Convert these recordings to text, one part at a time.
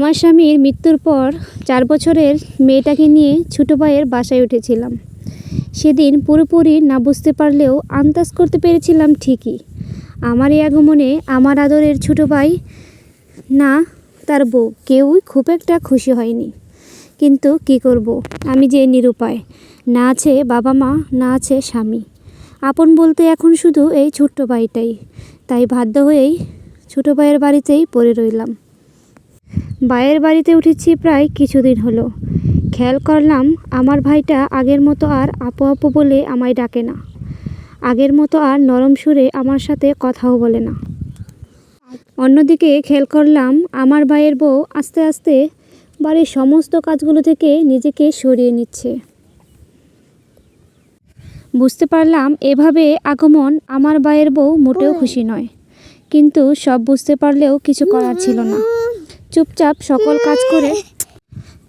আমার স্বামীর মৃত্যুর পর চার বছরের মেয়েটাকে নিয়ে ছোটো ভাইয়ের বাসায় উঠেছিলাম। সেদিন পুরোপুরি না বুঝতে পারলেও আন্দাজ করতে পেরেছিলাম ঠিকই। আমার এই আগমনে আমার আদরের ছোটো ভাই না, তার বউ, কেউই খুব একটা খুশি হয়নি। কিন্তু কি করব? আমি যে নিরুপায়, না আছে বাবা মা, না আছে স্বামী। আপন বলতে এখন শুধু এই ছোট্ট ভাইটাই। তাই বাধ্য হয়েই ছোটো ভাইয়ের বাড়িতেই পড়ে রইলাম। ভাইয়ের বাড়িতে উঠেছি প্রায় কিছুদিন হলো। খেয়াল করলাম আমার ভাইটা আগের মতো আর আপু আপু বলে আমায় ডাকে না। আগের মতো আর নরম সুরে আমার সাথে কথাও বলে না। অন্যদিকে খেয়াল করলাম আমার ভাইয়ের বউ আস্তে আস্তে বাড়ির সমস্ত কাজগুলো থেকে নিজেকে সরিয়ে নিচ্ছে। বুঝতে পারলাম এভাবে আগমন আমার ভাইয়ের বউ মোটেও খুশি নয়। কিন্তু সব বুঝতে পারলেও কিছু করার ছিল না। চুপচাপ সকল কাজ করে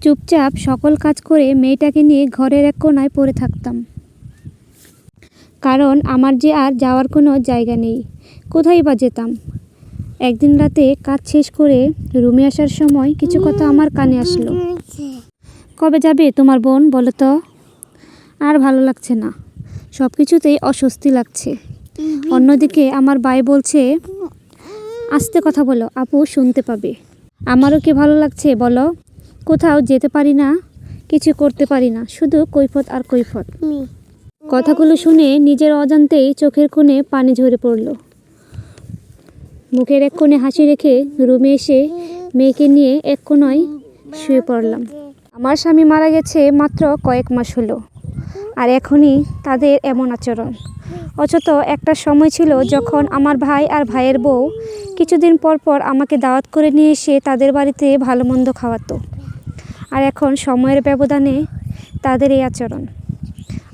চুপচাপ সকল কাজ করে মেয়েটাকে নিয়ে ঘরের এক কোনায় পড়ে থাকতাম। কারণ আমার যে আর যাওয়ার কোনো জায়গা নেই, কোথায় বা যেতাম? একদিন রাতে কাজ শেষ করে রুমে আসার সময় কিছু কথা আমার কানে আসলো। কবে যাবে তোমার বোন, বলো তো? আর ভালো লাগছে না। সব কিছুতেই অস্বস্তি লাগছে। অন্যদিকে আমার ভাই বলছে, আস্তে কথা বলো, আপু শুনতে পাবে। আমারও কি ভালো লাগছে বলো? কোথাও যেতে পারি না কিছু করতে পারি না শুধু কৈফত আর কৈফত। কথাগুলো শুনে নিজের অজান্তেই চোখের কোণে পানি ঝরে পড়ল। মুখের এক কোণে হাসি রেখে রুমে এসে মেয়েকে নিয়ে এক কোণায় শুয়ে পড়লাম। আমার স্বামী মারা গেছে মাত্র কয়েক মাস হলো। আর এখনই তাদের এমন আচরণ। অথচ একটা সময় ছিল যখন আমার ভাই আর ভাইয়ের বউ কিছুদিন পর পর আমাকে দাওয়াত করে নিয়ে এসে তাদের বাড়িতে ভালো মন্দ খাওয়াতো। আর এখন সময়ের ব্যবধানে তাদের এই আচরণ।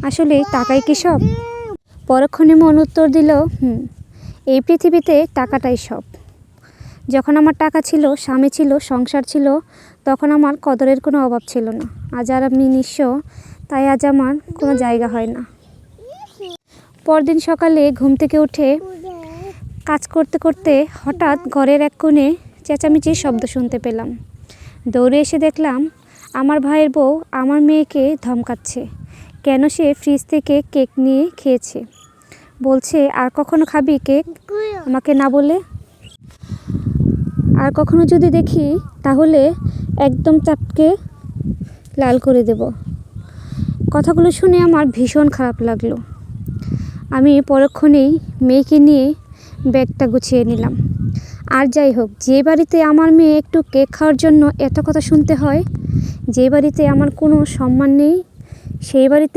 আসলে টাকাই কি সব? পরক্ষণে মন উত্তর দিল, হুম, এই পৃথিবীতে টাকাটাই সব। যখন আমার টাকা ছিল, স্বামী ছিল, সংসার ছিল, তখন আমার কদরের কোনো অভাব ছিল না। আজ আর আমি নিঃস্ব তাই আজ আমার কোনো জায়গা হয় না। পরদিন সকালে ঘুম থেকে উঠে কাজ করতে করতে হঠাৎ ঘরের এক কোণে চেঁচামেচির শব্দ শুনতে পেলাম। দৌড়ে এসে দেখলাম আমার ভাইয়ের বউ আমার মেয়েকে ধমকাচ্ছে। কেন সে ফ্রিজ থেকে কেক নিয়ে খেয়েছে? বলছে, আর কখনো খাবি কেক? আমাকে না বলে। আর কখনো যদি দেখি, তাহলে একদম চাপকে লাল করে দেব। কথাগুলো শুনে আমার ভীষণ খারাপ লাগল। আমি পরক্ষণেই মেয়েকে নিয়ে ব্যাগটা গুছিয়ে নিলাম। আর যাই হোক, যে বাড়িতে আমার মেয়ে একটু কেক খাওয়ার জন্য এত কথা শুনতে হয়, যে বাড়িতে আমার কোনো সম্মান নেই, সেই বাড়িতে